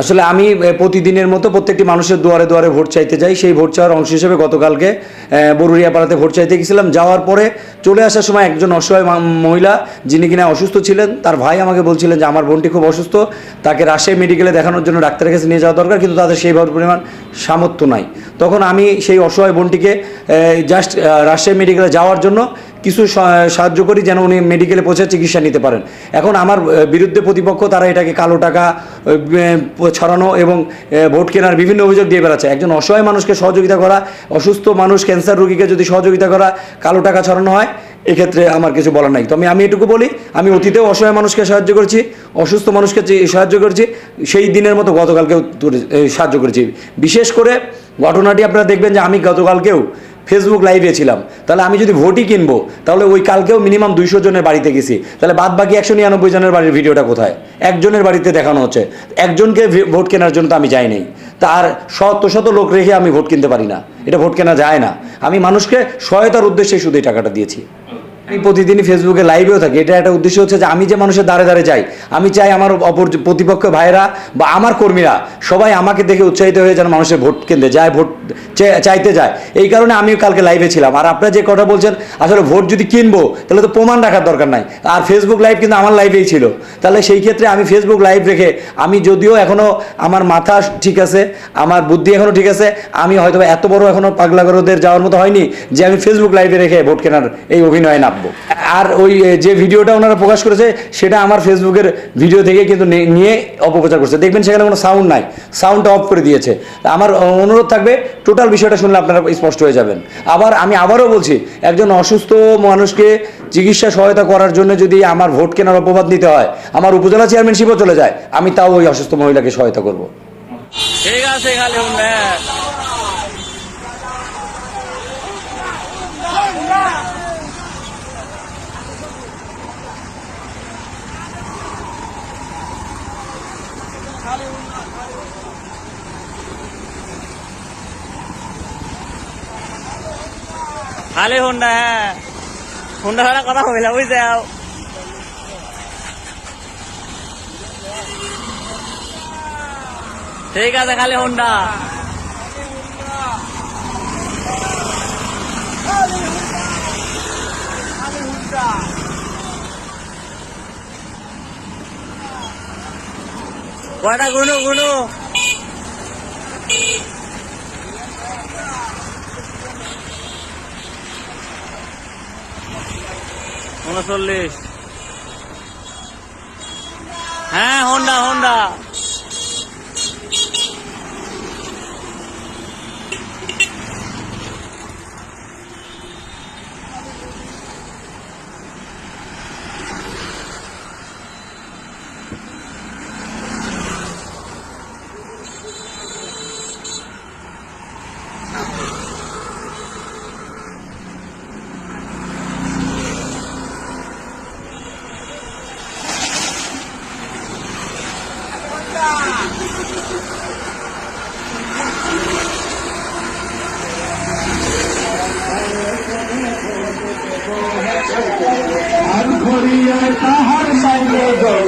আসলে আমি প্রতিদিনের মতো প্রত্যেকটি মানুষের দুয়ারে দুয়ারে ভোট চাইতে যাই। সেই ভোট চাওয়ার অংশ হিসেবে গতকালকে এ, বরুড়িয়াপাড়াতে ভোট চাইতে গেছিলাম। যাওয়ার পরে চলে আসার সময় একজন অসহায় মহিলা যিনি কিনা অসুস্থ ছিলেন তার ভাই আমাকে বলছিলেন যে আমার বোনটি খুব অসুস্থ তাকে রাজশাহী মেডিকেলে দেখানোর জন্য ডাক্তারের কাছে নিয়ে যাওয়া দরকার কিন্তু তাদের সেই পরিমাণ সামর্থ্য নাই। তখন আমি সেই অসহায় বোনটিকে জাস্ট রাজশাহী মেডিকেলে যাওয়ার জন্য কিছু সাহায্য করি যেন উনি মেডিকেলে পৌঁছে চিকিৎসা নিতে পারেন। এখন আমার বিরুদ্ধে প্রতিপক্ষ তারা এটাকে কালো টাকা ছড়ানো এবং ভোট কেনার বিভিন্ন অভিযোগ দিয়ে বেড়াচ্ছে। একজন অসহায় মানুষকে সহযোগিতা করা, অসুস্থ মানুষ ক্যান্সার রোগীকে যদি সহযোগিতা করা, কালো টাকা ছড়ানো হয়, এক্ষেত্রে আমার কিছু বলার নাই। তবে আমি এটুকু বলি, আমি অতীতেও অসহায় মানুষকে সাহায্য করেছি, অসুস্থ মানুষকে সাহায্য করেছি, সেই দিনের মতো গতকালকেও সাহায্য করেছি। বিশেষ করে ঘটনাটি আপনারা দেখবেন যে আমি গতকালকেও ফেসবুক লাইভে ছিলাম। তাহলে আমি যদি ভোটই কিনবো, তাহলে ওই কালকেও মিনিমাম দুইশো জনের বাড়িতে গেছি। তাহলে বাদ বাকি একশো নিরানব্বই জনের বাড়ির ভিডিওটা কোথায়? একজনের বাড়িতে দেখানো হচ্ছে। একজনকে ভোট কেনার জন্য তো আমি যাই নাই। তার শত শত লোক রেখে আমি ভোট কিনতে পারি না। এটা ভোট কেনা যায় না। আমি মানুষকে সহায়তার উদ্দেশ্যে শুধু এই টাকাটা দিয়েছি। আমি প্রতিদিনই ফেসবুকে লাইভেও থাকি। এটা একটা উদ্দেশ্য হচ্ছে যে আমি যে মানুষের দ্বারে দ্বারে যাই, আমি চাই আমার অপর প্রতিপক্ষ ভাইরা বা আমার কর্মীরা সবাই আমাকে দেখে উৎসাহিত হয়ে যেন মানুষের ভোট কেন্দ্রে যায়, ভোট চাইতে যায়। এই কারণে আমিও কালকে লাইভে ছিলাম। আর আপনারা যে কথা বলছেন, আসলে ভোট যদি কিনবো, তাহলে তো প্রমাণ রাখার দরকার নাই। আর ফেসবুক লাইভ কিন্তু আমার লাইভেই ছিল। তাহলে সেই ক্ষেত্রে আমি ফেসবুক লাইভ রেখে, আমি যদিও এখনও আমার মাথা ঠিক আছে, আমার বুদ্ধি এখনও ঠিক আছে, আমি হয়তো এত বড় এখনও পাগলাগরদের যাওয়ার মতো হয়নি যে আমি ফেসবুক লাইভে রেখে ভোট কেনার এই অভিনয়ে নামবো আর ওই যে ভিডিওটা ওনারা প্রকাশ করেছে সেটা আমার ফেসবুকের ভিডিও থেকে কিন্তু নিয়ে অপপ্রচার করছে। দেখবেন সেখানে কোনো সাউন্ড নাই। সাউন্ডটা অফ করে দিয়েছে। তা আমার অনুরোধ থাকবে টোটাল বিষয়টা শুনলে আপনারা স্পষ্ট হয়ে যাবেন। আবার আমি আবারও বলছি একজন অসুস্থ মানুষকে চিকিৎসা সহায়তা করার জন্য যদি আমার ভোট কেনার অপবাদ নিতে হয় আমার উপজেলা চেয়ারম্যানশিপও চলে যায় আমি তাও ওই অসুস্থ মহিলাকে সহায়তা করব। ঠিক আছে খালি খালি হুন্ডা হ্যাঁ। হুন্ডা ছাড়া কথা হইলা বুঝতে যাও ঠিক আছে খালি হুন্ডা। কয়টা গুনু গুনু? উনচল্লিশ। হ্যাঁ হন্ডা হোন্ডা ঘরিয়ায় তাহার বাইরে জগৎ